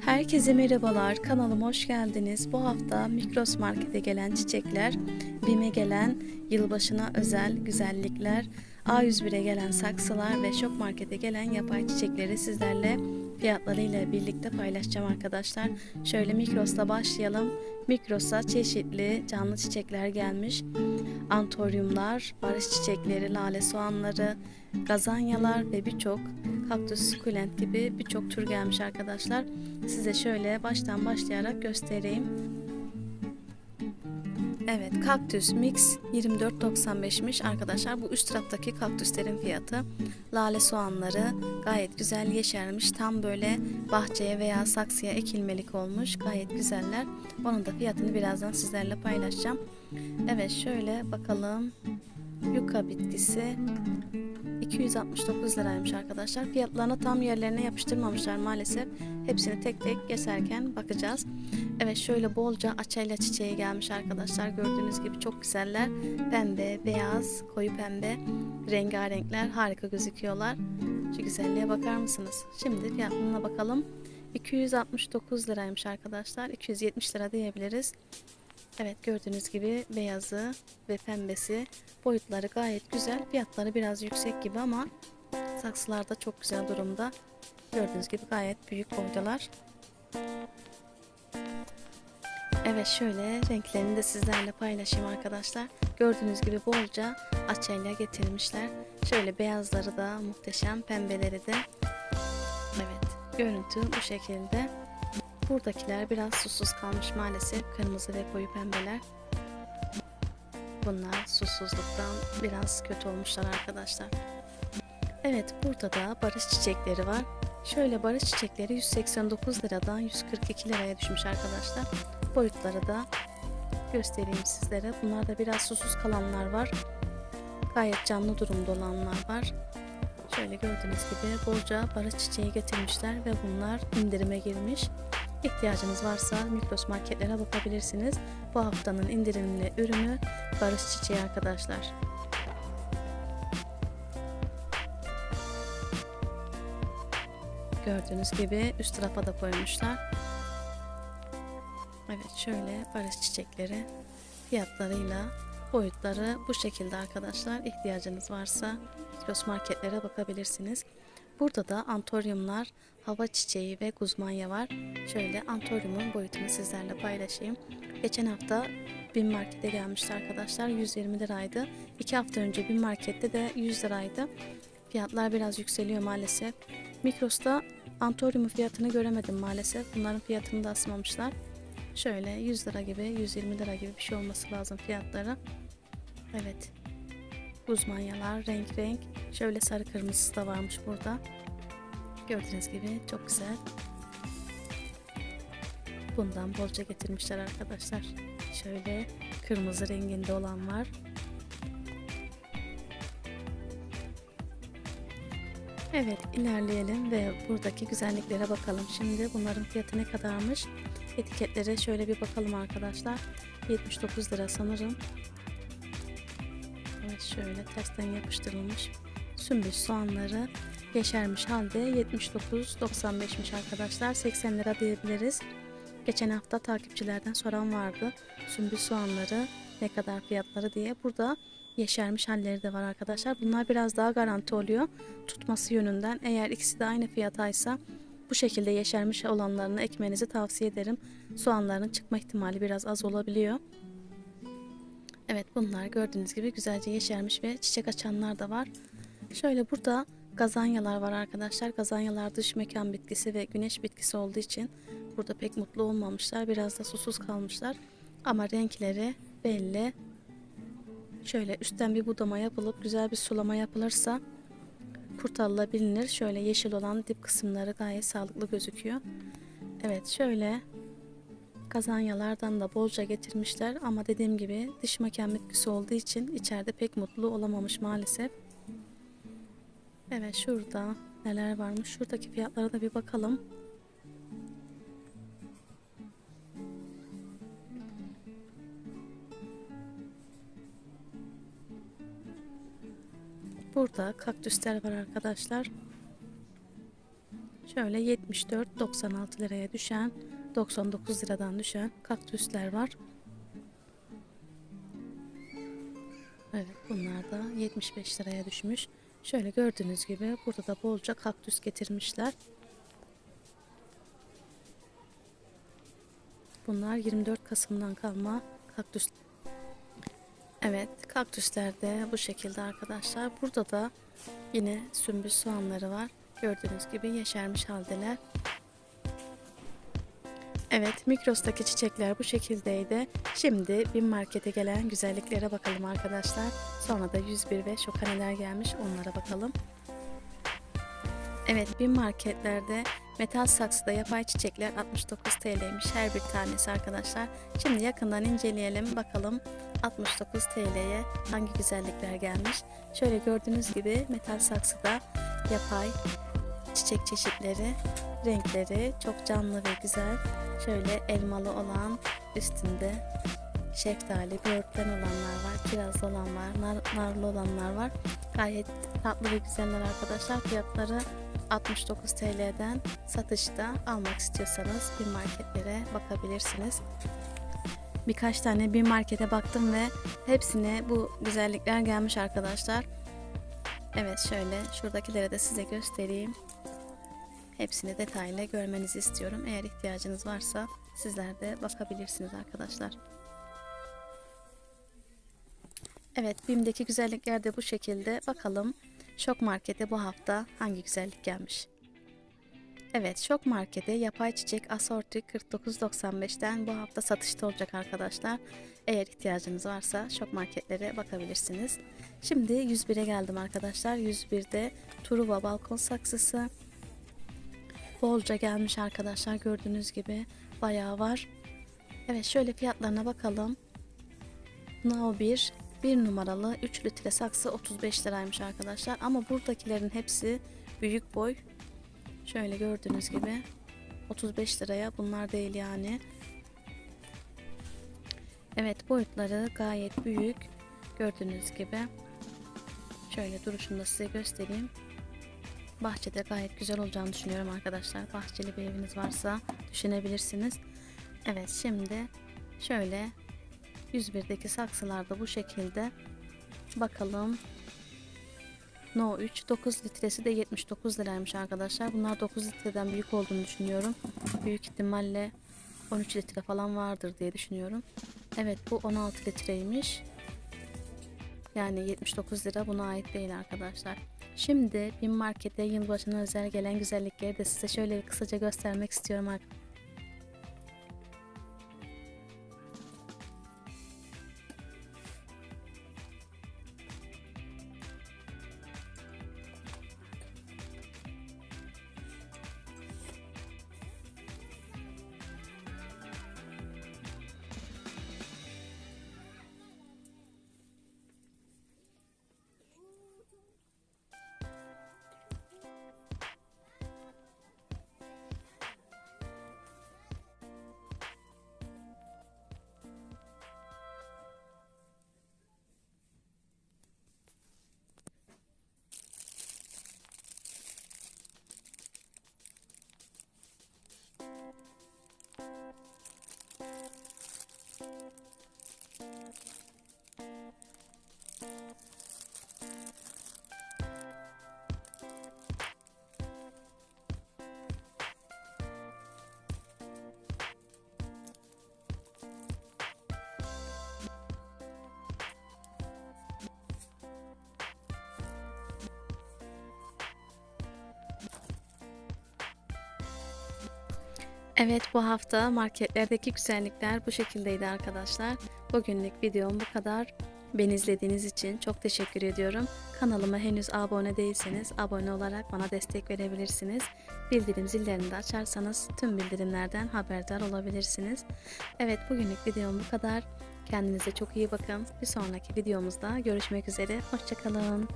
Herkese merhabalar, kanalıma hoş geldiniz. Bu hafta Mikros Market'e gelen çiçekler, BİM'e gelen yılbaşına özel güzellikler, A101'e gelen saksılar ve Şok Market'e gelen yapay çiçekleri sizlerle fiyatlarıyla birlikte paylaşacağım arkadaşlar. Şöyle Mikros'la başlayalım. Mikros'a çeşitli canlı çiçekler gelmiş. Antoryumlar, barış çiçekleri, lale soğanları, gazanyalar ve birçok kaktüs, sukulent gibi birçok tür gelmiş arkadaşlar. Size şöyle baştan başlayarak göstereyim. Evet, kaktüs mix 24.95'miş arkadaşlar. Bu üst taraftaki kaktüslerin fiyatı. Lale soğanları gayet güzel yeşermiş. Tam böyle bahçeye veya saksıya ekilmelik olmuş. Gayet güzeller. Onun da fiyatını birazdan sizlerle paylaşacağım. Evet, şöyle bakalım. Yuka bitkisi 269 liraymış arkadaşlar. Fiyatlarını tam yerlerine yapıştırmamışlar maalesef. Hepsini tek tek keserken bakacağız. Evet şöyle bolca açayla çiçeği gelmiş arkadaşlar. Gördüğünüz gibi çok güzeller. Pembe, beyaz, koyu pembe rengarenkler harika gözüküyorlar. Şu güzelliğe bakar mısınız? Şimdi fiyatlarına bakalım. 269 liraymış arkadaşlar. 270 lira diyebiliriz. Evet gördüğünüz gibi beyazı ve pembesi boyutları gayet güzel. Fiyatları biraz yüksek gibi ama saksılarda çok güzel durumda. Gördüğünüz gibi gayet büyük boydalar. Evet şöyle renklerini de sizlerle paylaşayım arkadaşlar. Gördüğünüz gibi bolca açayla getirmişler. Şöyle beyazları da muhteşem, pembeleri de. Evet görüntü bu şekilde. Buradakiler biraz susuz kalmış maalesef. Kırmızı ve koyu pembeler. Bunlar susuzluktan biraz kötü olmuşlar arkadaşlar. Evet burada da barış çiçekleri var. Şöyle barış çiçekleri 189 liradan 142 liraya düşmüş arkadaşlar. Boyutları da göstereyim sizlere. Bunlar da biraz susuz kalanlar var. Gayet canlı durumda olanlar var. Şöyle gördüğünüz gibi bolca barış çiçeği getirmişler ve bunlar indirime girmiş. İhtiyacınız varsa Mikros marketlere bakabilirsiniz. Bu haftanın indirimli ürünü barış çiçeği arkadaşlar. Gördüğünüz gibi üst tarafa da koymuşlar. Evet şöyle barış çiçekleri fiyatlarıyla boyutları bu şekilde arkadaşlar. İhtiyacınız varsa Mikros marketlere bakabilirsiniz. Burada da antoryumlar, hava çiçeği ve guzmanya var. Şöyle antoryumun boyutunu sizlerle paylaşayım. Geçen hafta bin markete gelmişti arkadaşlar. 120 liraydı. İki hafta önce bin markette de 100 liraydı. Fiyatlar biraz yükseliyor maalesef. Mikros'ta antoryumun fiyatını göremedim maalesef. Bunların fiyatını da asmamışlar. Şöyle 100 lira gibi, 120 lira gibi bir şey olması lazım fiyatları. Evet. Uzmanyalar renk renk. Şöyle sarı kırmızısı da varmış burada. Gördüğünüz gibi çok güzel. Bundan bolca getirmişler arkadaşlar. Şöyle kırmızı renginde olan var. Evet ilerleyelim ve buradaki güzelliklere bakalım. Şimdi bunların fiyatı ne kadarmış? Etiketlere şöyle bir bakalım arkadaşlar. 79 lira sanırım. Şöyle tersten yapıştırılmış sümbüs soğanları yeşermiş halde 79.95'miş arkadaşlar 80 lira diyebiliriz. Geçen hafta takipçilerden soran vardı sümbüs soğanları ne kadar fiyatları diye. Burada yeşermiş halleri de var arkadaşlar. Bunlar biraz daha garanti oluyor tutması yönünden. Eğer ikisi de aynı fiyataysa bu şekilde yeşermiş olanlarını ekmenizi tavsiye ederim. Soğanların çıkma ihtimali biraz az olabiliyor. Evet bunlar gördüğünüz gibi güzelce yeşermiş ve çiçek açanlar da var. Şöyle burada gazanyalar var arkadaşlar. Gazanyalar dış mekan bitkisi ve güneş bitkisi olduğu için burada pek mutlu olmamışlar. Biraz da susuz kalmışlar. Ama renkleri belli. Şöyle üstten bir budama yapılıp güzel bir sulama yapılırsa kurtarılabilir. Şöyle yeşil olan dip kısımları gayet sağlıklı gözüküyor. Evet şöyle kazanyalardan da bolca getirmişler ama dediğim gibi dış mekan bitkisi olduğu için içeride pek mutlu olamamış maalesef. Evet şurada neler varmış. Şuradaki fiyatlara da bir bakalım. Burada kaktüsler var arkadaşlar. Şöyle 74.96 liraya düşen 99 liradan düşen kaktüsler var. Evet bunlar da 75 liraya düşmüş. Şöyle gördüğünüz gibi burada da bolca kaktüs getirmişler. Bunlar 24 Kasım'dan kalma kaktüs. Evet kaktüsler de bu şekilde arkadaşlar. Burada da yine sümbül soğanları var. Gördüğünüz gibi yeşermiş haldeler. Evet Mikros'taki çiçekler bu şekildeydi. Şimdi bin markete gelen güzelliklere bakalım arkadaşlar. Sonra da 101 ve şokaneler gelmiş onlara bakalım. Evet bin marketlerde metal saksıda yapay çiçekler 69 TL'ymiş her bir tanesi arkadaşlar. Şimdi yakından inceleyelim bakalım 69 TL'ye hangi güzellikler gelmiş. Şöyle gördüğünüz gibi metal saksıda yapay çiçek çeşitleri, renkleri çok canlı ve güzel. Şöyle elmalı olan üstünde şeftali, böğürtlen olanlar var, kirazlı olan var, nar, narlı olanlar var. Gayet tatlı ve güzeller arkadaşlar. Fiyatları 69 TL'den satışta almak istiyorsanız bir marketlere bakabilirsiniz. Birkaç tane bir markete baktım ve hepsine bu güzellikler gelmiş arkadaşlar. Evet şöyle şuradakileri de size göstereyim. Hepsini detaylı görmenizi istiyorum. Eğer ihtiyacınız varsa sizler de bakabilirsiniz arkadaşlar. Evet BİM'deki güzellikler de bu şekilde. Bakalım Şok Market'e bu hafta hangi güzellik gelmiş? Evet Şok Market'e yapay çiçek asorti 49.95'ten bu hafta satışta olacak arkadaşlar. Eğer ihtiyacınız varsa Şok Marketlere bakabilirsiniz. Şimdi 101'e geldim arkadaşlar. 101'de Truva balkon saksısı bolca gelmiş arkadaşlar. Gördüğünüz gibi bayağı var. Evet şöyle fiyatlarına bakalım. No 1 1 numaralı 3 litre saksı 35 liraymış arkadaşlar. Ama buradakilerin hepsi büyük boy. Şöyle gördüğünüz gibi 35 liraya bunlar değil yani. Evet boyutları gayet büyük. Gördüğünüz gibi. Şöyle duruşunu da size göstereyim. Bahçede gayet güzel olacağını düşünüyorum arkadaşlar. Bahçeli bir eviniz varsa düşünebilirsiniz. Evet şimdi şöyle 101'deki saksılarda bu şekilde bakalım. No 3 9 litresi de 79 liraymış arkadaşlar. Bunlar 9 litreden büyük olduğunu düşünüyorum. Büyük ihtimalle 13 litre falan vardır diye düşünüyorum. Evet bu 16 litreymiş. Yani 79 lira buna ait değil arkadaşlar. Şimdi bin markete yılbaşına özel gelen güzellikleri de size şöyle kısaca göstermek istiyorum arkadaşlar. Evet bu hafta marketlerdeki güzellikler bu şekildeydi arkadaşlar. Bugünlük videom bu kadar. Beni izlediğiniz için çok teşekkür ediyorum. Kanalıma henüz abone değilseniz abone olarak bana destek verebilirsiniz. Bildirim zillerini de açarsanız tüm bildirimlerden haberdar olabilirsiniz. Evet bugünlük videom bu kadar. Kendinize çok iyi bakın. Bir sonraki videomuzda görüşmek üzere. Hoşçakalın.